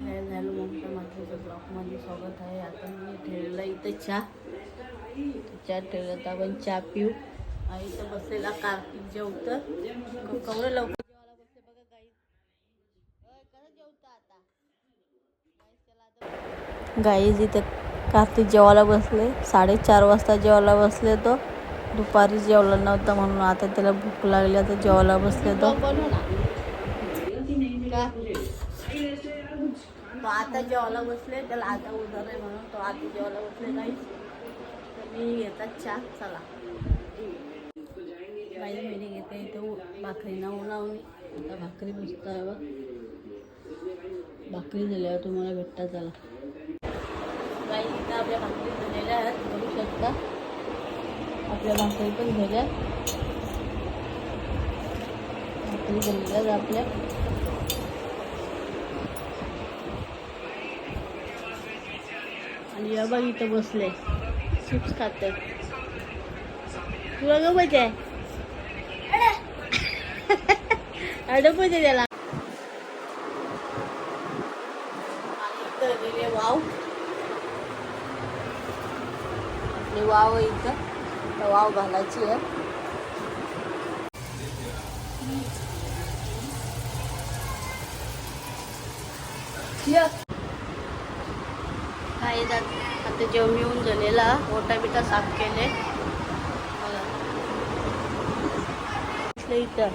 Hello झालं ममता मातेचं ब्लॉकमध्ये स्वागत आहे आता मी ठेवला इथं चहा चहा ठेवला तर आपण चहा पिऊ आणि इथं बसलेला कार्तिक जेवतं कवडं लवकर जेवायला बसले बघा गाई कसं जेवतं आता गाईज इथं कार्तिक जेवायला बसले साडेचार वाजता जेवायला बसले तो दुपारी जेवला नव्हता म्हणून आता त्याला भूक लागली आता जेवायला बसले तो तो आता जेवायला बसले त्याला आता उदर आहे म्हणून तो आता जेवायला बसले नाही. तर मी घेतात चहा चला. बाई मी घेते तो भाकरी नाव लावून. आता भाकरी मस्त आहे बघ. भाकरी दिल्यावर तुम्हाला भेटता चला. काही इथं आपल्या भाकरी झालेल्या आहेत बघू शकता. आपल्या भाकरी पण झाल्या. भाकरी झालेल्या आहेत आपल्या. आणि या बघ इथं बसले. चिप्स खात तुला ग पाहिजे? अडं पाहिजे त्याला. वाव. आणि वाव इथं. वाव घालायची आहे. काय आता जेवण येऊन झालेला. ओटा बिटा साफ केले. इथं.